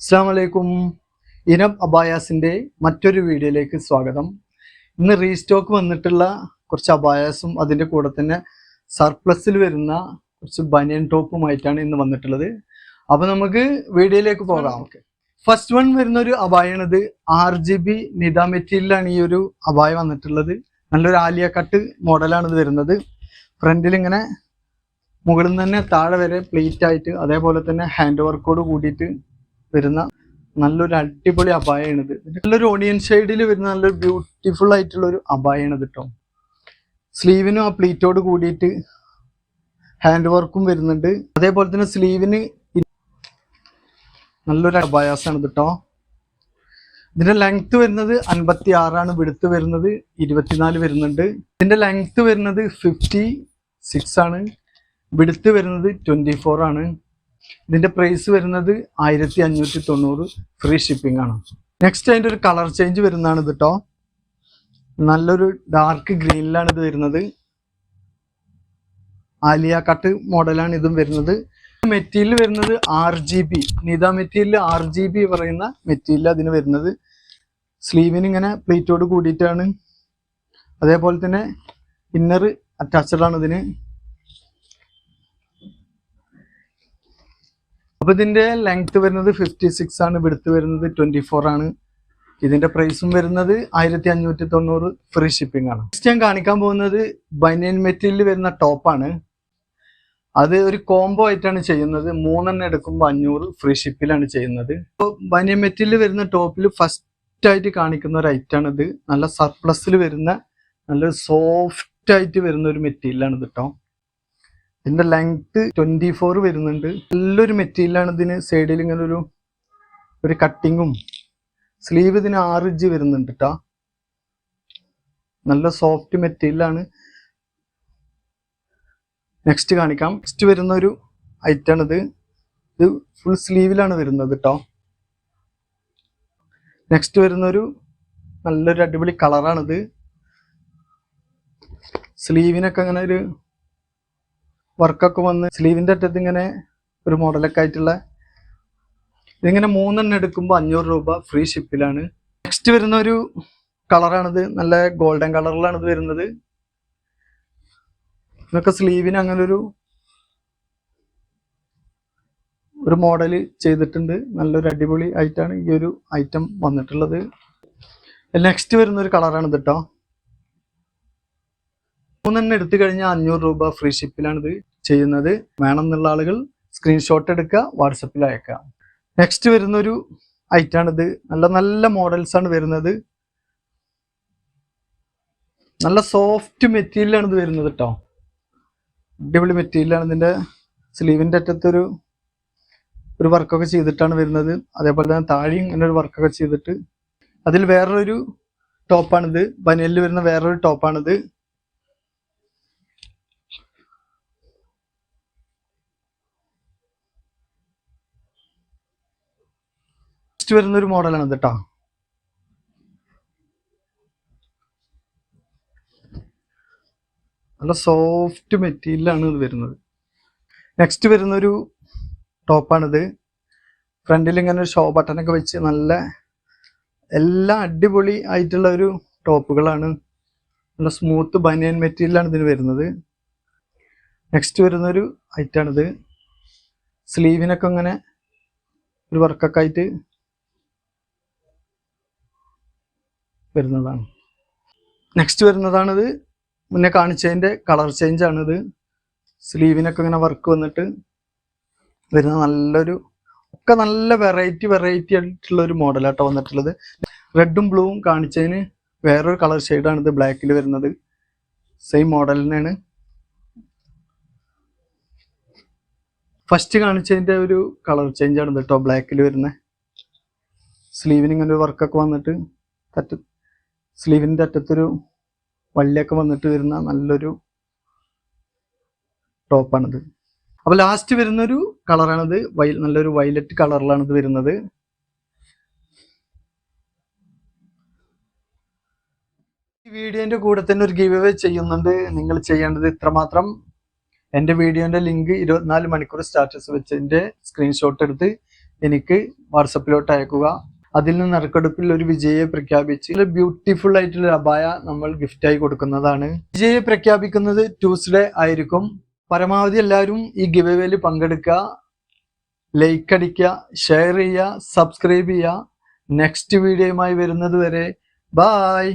അസ്സാം വലൈക്കും ഇനം അബായാസിന്റെ മറ്റൊരു വീഡിയോയിലേക്ക് സ്വാഗതം. ഇന്ന് റീസ്റ്റോക്ക് വന്നിട്ടുള്ള കുറച്ച് അബായാസും അതിന്റെ കൂടെ തന്നെ സർപ്ലസിൽ വരുന്ന കുറച്ച് ബനിയൻ ടോപ്പുമായിട്ടാണ് ഇന്ന് വന്നിട്ടുള്ളത്. അപ്പോൾ നമുക്ക് വീഡിയോയിലേക്ക് പോകാം. ഓക്കെ. ഫസ്റ്റ് വൺ വരുന്ന ഒരു അബായാണിത്. ആർ ജി ബി നിത മെറ്റീരിയലാണ് ഈ ഒരു അബായ വന്നിട്ടുള്ളത്. നല്ലൊരു ആലിയ കട്ട് മോഡലാണ് ഇത് വരുന്നത്. ഫ്രണ്ടിൽ ഇങ്ങനെ മുകളിൽ നിന്ന് തന്നെ താഴെ വരെ പ്ലേറ്റ് ആയിട്ട് അതേപോലെ തന്നെ ഹാൻഡ് വർക്കോട് കൂടിയിട്ട് വരുന്ന നല്ലൊരു അടിപൊളി അബായാണ് ഇത് നല്ലൊരു ഓണിയൻ ഷെയ്ഡിൽ വരുന്ന നല്ലൊരു ബ്യൂട്ടിഫുൾ ആയിട്ടുള്ള ഒരു അബായാണ് ഇത് കേട്ടോ സ്ലീവിനും ആ പ്ലീറ്റോട് കൂടിയിട്ട് ഹാൻഡ് വർക്കും വരുന്നുണ്ട്. അതേപോലെ തന്നെ സ്ലീവിന് നല്ലൊരു അപായാസാണ് കേട്ടോ ഇതിന്റെ ലെങ്ത് വരുന്നത് അൻപത്തി ആറാണ് വിടുത്ത് വരുന്നത് ഇരുപത്തിനാല് വരുന്നുണ്ട്. ഇതിന്റെ ലെങ്ത് വരുന്നത് ഫിഫ്റ്റി സിക്സ് ആണ് വിടുത്ത് വരുന്നത് ട്വന്റി ഫോർ ആണ്. ഇതിന്റെ പ്രൈസ് വരുന്നത് ആയിരത്തി അഞ്ഞൂറ്റി തൊണ്ണൂറ് ഫ്രീ ഷിപ്പിംഗ് ആണ്. നെക്സ്റ്റ് അതിന്റെ ഒരു കളർ ചേഞ്ച് വരുന്നതാണ് ഇത് കേട്ടോ നല്ലൊരു ഡാർക്ക് ഗ്രീനിലാണ് ഇത് വരുന്നത്. ആലിയ കട്ട് മോഡലാണ് ഇതും വരുന്നത്. മെറ്റീരിയൽ വരുന്നത് ആർ ജി ബി നിത മെറ്റീരിയൽ ആർ ജി ബി പറയുന്ന മെറ്റീരിയൽ അതിന് വരുന്നത്. സ്ലീവിന് ഇങ്ങനെ പ്ലേറ്റോട് കൂടിയിട്ടാണ്. അതേപോലെ തന്നെ ഇന്നർ അറ്റാച്ച്ഡ് ആണ് ഇതിന്. അപ്പൊ ഇതിന്റെ ലെങ്ത് വരുന്നത് ഫിഫ്റ്റി സിക്സ് ആണ് വിടുത്ത് വരുന്നത് ട്വന്റി ഫോർ ആണ്. ഇതിന്റെ പ്രൈസും വരുന്നത് ആയിരത്തി അഞ്ഞൂറ്റി തൊണ്ണൂറ് ഫ്രീ ഷിപ്പിംഗ് ആണ്. നെക്സ്റ്റ് ഞാൻ കാണിക്കാൻ പോകുന്നത് ബനിയൻ മെറ്റീരിയൽ വരുന്ന ടോപ്പാണ് അത് ഒരു കോംബോ ആയിട്ടാണ് ചെയ്യുന്നത്. മൂന്നെണ്ണം എടുക്കുമ്പോൾ അഞ്ഞൂറ് ഫ്രീ ഷിപ്പിലാണ് ചെയ്യുന്നത്. അപ്പോൾ ബനിയൻ മെറ്റീരിയൽ വരുന്ന ടോപ്പിൽ ഫസ്റ്റ് ആയിട്ട് കാണിക്കുന്ന ഒരു ഐറ്റാണ് ഇത് നല്ല സർപ്ലസിൽ വരുന്ന നല്ല സോഫ്റ്റ് ആയിട്ട് വരുന്ന ഒരു മെറ്റീരിയലാണ് ഇത് കേട്ടോ ഇതിന്റെ ലെങ്ത് ട്വന്റി ഫോർ വരുന്നുണ്ട്. നല്ലൊരു മെറ്റീരിയലാണ് ഇതിന് സൈഡിൽ ഇങ്ങനെ ഒരു ഒരു കട്ടിങ്ങും സ്ലീവ് ഇതിന് ആറ് ഇഞ്ച് വരുന്നുണ്ട് കേട്ടോ നല്ല സോഫ്റ്റ് മെറ്റീരിയലാണ് നെക്സ്റ്റ് കാണിക്കാം. നെക്സ്റ്റ് വരുന്ന ഒരു ഐറ്റാണിത് ഇത്. ഫുൾ സ്ലീവിലാണ് വരുന്നത് കേട്ടോ നെക്സ്റ്റ് വരുന്ന ഒരു നല്ലൊരു അടിപൊളി കളറാണിത് സ്ലീവിനൊക്കെ അങ്ങനെ ഒരു വർക്കൊക്കെ വന്ന് സ്ലീവിന്റെ അറ്റത്ത് ഇങ്ങനെ ഒരു മോഡലൊക്കെ ആയിട്ടുള്ള ഇതിങ്ങനെ മൂന്നെണ്ണം എടുക്കുമ്പോൾ അഞ്ഞൂറ് രൂപ ഫ്രീ ഷിപ്പിലാണ്. നെക്സ്റ്റ് വരുന്ന ഒരു കളറാണിത്. നല്ല ഗോൾഡൻ കളറിലാണ് ഇത് വരുന്നത്. ഇതൊക്കെ സ്ലീവിന് അങ്ങനെ ഒരു ഒരു മോഡൽ ചെയ്തിട്ടുണ്ട്. നല്ലൊരു അടിപൊളി ആയിട്ടാണ് ഈ ഒരു ഐറ്റം വന്നിട്ടുള്ളത്. നെക്സ്റ്റ് വരുന്ന ഒരു കളറാണ് ഇത് കേട്ടോ മൂന്നെണ്ണം എടുത്തു കഴിഞ്ഞാൽ അഞ്ഞൂറ് രൂപ ഫ്രീ ഷിപ്പിലാണ് ഇത് ചെയ്യുന്നത്. വേണമെന്നുള്ള ആളുകൾ സ്ക്രീൻഷോട്ട് എടുക്കുക വാട്സപ്പിൽ അയക്കുക. നെക്സ്റ്റ് വരുന്നൊരു ഐറ്റാണിത് നല്ല നല്ല മോഡൽസ് ആണ് വരുന്നത്. നല്ല സോഫ്റ്റ് മെറ്റീരിയലാണ് ഇത് വരുന്നത് കേട്ടോ അടിപൊളി മെറ്റീരിയലാണ് ഇതിന്റെ സ്ലീവിന്റെ അറ്റത്തൊരു ഒരു വർക്കൊക്കെ ചെയ്തിട്ടാണ് വരുന്നത്. അതേപോലെ തന്നെ താഴെയും ഇങ്ങനെ ഒരു വർക്കൊക്കെ ചെയ്തിട്ട്. അതിൽ വേറൊരു ടോപ്പാണിത് ബനിയലിൽ വരുന്ന വേറൊരു ടോപ്പാണിത് നെക്സ്റ്റ് വരുന്ന ഒരു മോഡലാണ് ഇത് കേട്ടോ നല്ല സോഫ്റ്റ് മെറ്റീരിയലാണ് ഇത് വരുന്നത്. നെക്സ്റ്റ് വരുന്നൊരു ടോപ്പാണിത്. ഫ്രണ്ടിൽ ഇങ്ങനെ ഒരു ഷോ ബട്ടനൊക്കെ വെച്ച് നല്ല എല്ലാം അടിപൊളി ആയിട്ടുള്ള ഒരു ടോപ്പുകളാണ്. നല്ല സ്മൂത്ത് ബനിയൻ മെറ്റീരിയലാണ് ഇതിന് വരുന്നത്. നെക്സ്റ്റ് വരുന്നൊരു ഐറ്റാണിത്. സ്ലീവിനൊക്കെ ഇങ്ങനെ ഒരു വർക്കൊക്കെ ആയിട്ട് വരുന്നതാണ്. നെക്സ്റ്റ് വരുന്നതാണിത്. മുന്നേ കാണിച്ചതിന്റെ കളർ ചേഞ്ച് ആണിത്. സ്ലീവിനൊക്കെ ഇങ്ങനെ വർക്ക് വന്നിട്ട് വരുന്ന നല്ലൊരു ഒക്കെ നല്ല വെറൈറ്റി വെറൈറ്റി ആയിട്ടുള്ള ഒരു മോഡലാട്ടോ വന്നിട്ടുള്ളത്. റെഡും ബ്ലൂവും കാണിച്ചതിന് വേറൊരു കളർ ഷെയ്ഡാണ് ഇത് ബ്ലാക്കിൽ വരുന്നത്. സെയിം മോഡൽ തന്നെയാണ്. ഫസ്റ്റ് കാണിച്ചതിന്റെ ഒരു കളർ ചേഞ്ച് ആണ് കേട്ടോ ബ്ലാക്കിൽ വരുന്നത്. സ്ലീവിന് ഇങ്ങനെ ഒരു വർക്കൊക്കെ വന്നിട്ട് തട്ട് സ്ലീവിന്റെ അറ്റത്തൊരു വള്ളിയൊക്കെ വന്നിട്ട് വരുന്ന നല്ലൊരു ടോപ്പാണിത്. അപ്പോൾ ലാസ്റ്റ് വരുന്നൊരു കളറാണിത്. വൈ നല്ലൊരു വയലറ്റ് കളറിലാണ് ഇത് വരുന്നത്. ഈ വീഡിയോന്റെ കൂടെ തന്നെ ഒരു ഗീവ് അവേ ചെയ്യുന്നുണ്ട്. നിങ്ങൾ ചെയ്യേണ്ടത് ഇത്രമാത്രം. എന്റെ വീഡിയോന്റെ ലിങ്ക് ഇരുപത്തിനാല് മണിക്കൂർ സ്റ്റാറ്റസ് വെച്ചതിന്റെ സ്ക്രീൻഷോട്ട് എടുത്ത് എനിക്ക് വാട്സപ്പിലോട്ട് അയക്കുക. അതിൽ നിന്ന് നറുക്കെടുപ്പിൽ ഒരു വിജയെ പ്രഖ്യാപിച്ച് ബ്യൂട്ടിഫുൾ ആയിട്ടുള്ള അബായ നമ്മൾ ഗിഫ്റ്റായി കൊടുക്കുന്നതാണ്. വിജയെ പ്രഖ്യാപിക്കുന്നത് ട്യൂസ്ഡേ ആയിരിക്കും. പരമാവധി എല്ലാവരും ഈ ഗിവേവേയിൽ പങ്കെടുക്കുക ലൈക്ക് അടിക്കുക ഷെയർ ചെയ്യുക സബ്സ്ക്രൈബ് ചെയ്യുക. നെക്സ്റ്റ് വീഡിയോയുമായി വരുന്നത് വരെ ബായ്